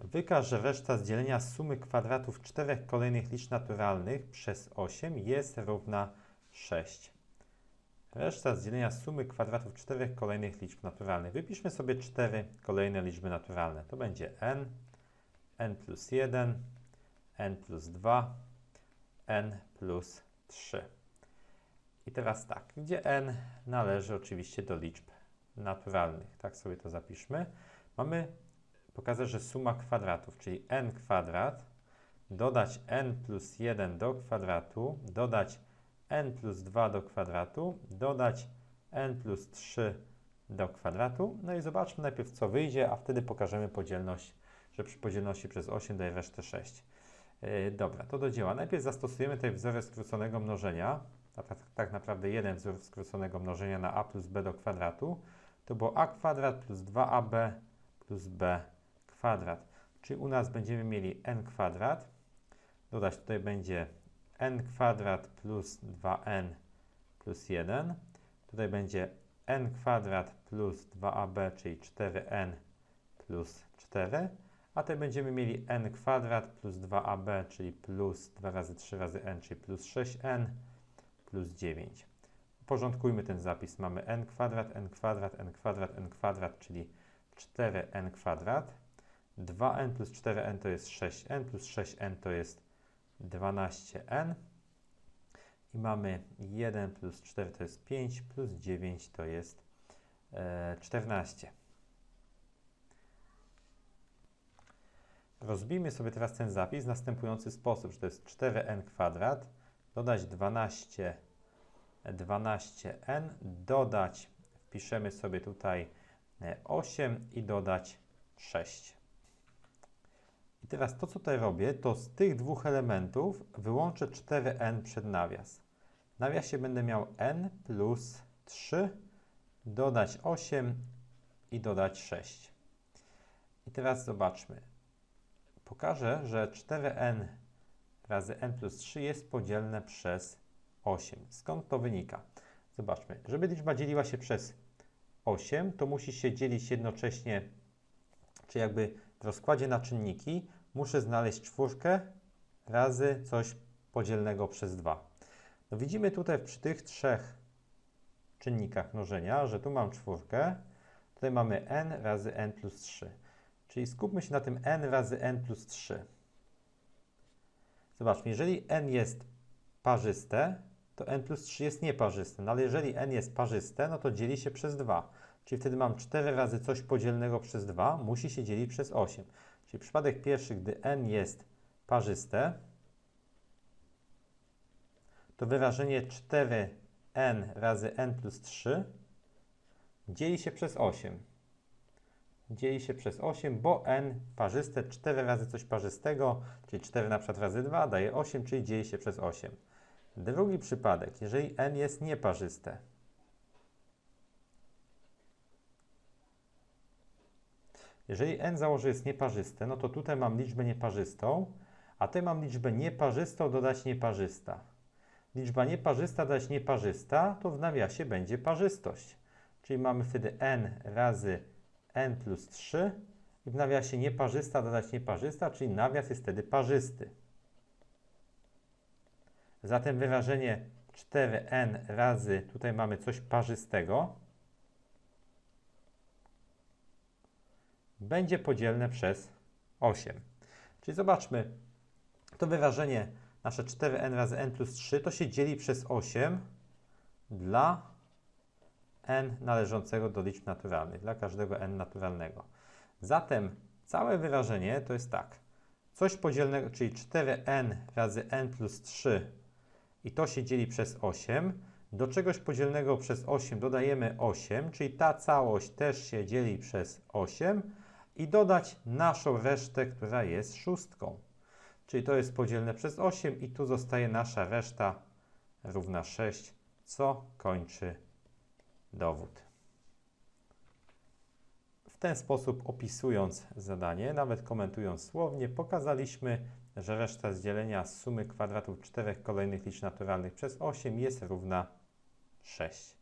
Wykaż, że reszta z dzielenia sumy kwadratów czterech kolejnych liczb naturalnych przez 8 jest równa 6. Reszta z dzielenia sumy kwadratów czterech kolejnych liczb naturalnych. Wypiszmy sobie cztery kolejne liczby naturalne. To będzie n, n plus 1, n plus 2, n plus 3. I teraz tak, gdzie n należy oczywiście do liczb naturalnych. Tak sobie to zapiszmy. Mamy pokazać, że suma kwadratów, czyli n kwadrat, dodać n plus 1 do kwadratu, dodać n plus 2 do kwadratu, dodać n plus 3 do kwadratu. No i zobaczmy najpierw, co wyjdzie, a wtedy pokażemy podzielność, że przy podzielności przez 8 daje resztę 6. Yy, dobra, to do dzieła. Najpierw zastosujemy tutaj wzorę skróconego mnożenia, tak, tak naprawdę jeden wzór skróconego mnożenia na a plus b do kwadratu. To było a kwadrat plus 2ab plus b kwadrat. Czyli u nas będziemy mieli n kwadrat, dodać tutaj będzie n kwadrat plus 2n plus 1. Tutaj będzie n kwadrat plus 2ab, czyli 4n plus 4. A tutaj będziemy mieli n kwadrat plus 2ab, czyli plus 2 razy 3 razy n, czyli plus 6n plus 9. Uporządkujmy ten zapis. Mamy n kwadrat, n kwadrat, n kwadrat, n kwadrat, czyli 4n kwadrat. 2n plus 4n to jest 6n, plus 6n to jest 12n. I mamy 1 plus 4 to jest 5, plus 9 to jest e, 14. Rozbijmy sobie teraz ten zapis w następujący sposób, że to jest 4n kwadrat, dodać 12, 12n, dodać, wpiszemy sobie tutaj e, 8 i dodać 6. I teraz to, co tutaj robię, to z tych dwóch elementów wyłączę 4n przed nawias. W nawiasie będę miał n plus 3, dodać 8 i dodać 6. I teraz zobaczmy. Pokażę, że 4n razy n plus 3 jest podzielne przez 8. Skąd to wynika? Zobaczmy. Żeby liczba dzieliła się przez 8, to musi się dzielić jednocześnie, czy jakby w rozkładzie na czynniki muszę znaleźć czwórkę razy coś podzielnego przez 2. No widzimy tutaj przy tych trzech czynnikach mnożenia, że tu mam czwórkę, tutaj mamy n razy n plus 3. Czyli skupmy się na tym n razy n plus 3. Zobaczmy, jeżeli n jest parzyste, to n plus 3 jest nieparzyste. No ale jeżeli n jest parzyste, no to dzieli się przez 2. Czyli wtedy mam 4 razy coś podzielnego przez 2, musi się dzielić przez 8. Czyli przypadek pierwszy, gdy n jest parzyste, to wyrażenie 4n razy n plus 3 dzieli się przez 8. Dzieli się przez 8, bo n parzyste 4 razy coś parzystego, czyli 4 na przykład razy 2 daje 8, czyli dzieli się przez 8. Drugi przypadek, jeżeli n jest nieparzyste, Jeżeli n założę jest nieparzyste, no to tutaj mam liczbę nieparzystą, a tutaj mam liczbę nieparzystą dodać nieparzysta. Liczba nieparzysta dodać nieparzysta, to w nawiasie będzie parzystość. Czyli mamy wtedy n razy n plus 3 i w nawiasie nieparzysta dodać nieparzysta, czyli nawias jest wtedy parzysty. Zatem wyrażenie 4n razy, tutaj mamy coś parzystego, będzie podzielne przez 8. Czyli zobaczmy, to wyrażenie nasze 4n razy n plus 3 to się dzieli przez 8 dla n należącego do liczb naturalnych, dla każdego n naturalnego. Zatem całe wyrażenie to jest tak. Coś podzielnego, czyli 4n razy n plus 3 i to się dzieli przez 8. Do czegoś podzielnego przez 8 dodajemy 8, czyli ta całość też się dzieli przez 8 i dodać naszą resztę, która jest szóstką. Czyli to jest podzielne przez 8 i tu zostaje nasza reszta równa 6, co kończy dowód. W ten sposób opisując zadanie, nawet komentując słownie, pokazaliśmy, że reszta z dzielenia sumy kwadratów czterech kolejnych liczb naturalnych przez 8 jest równa 6.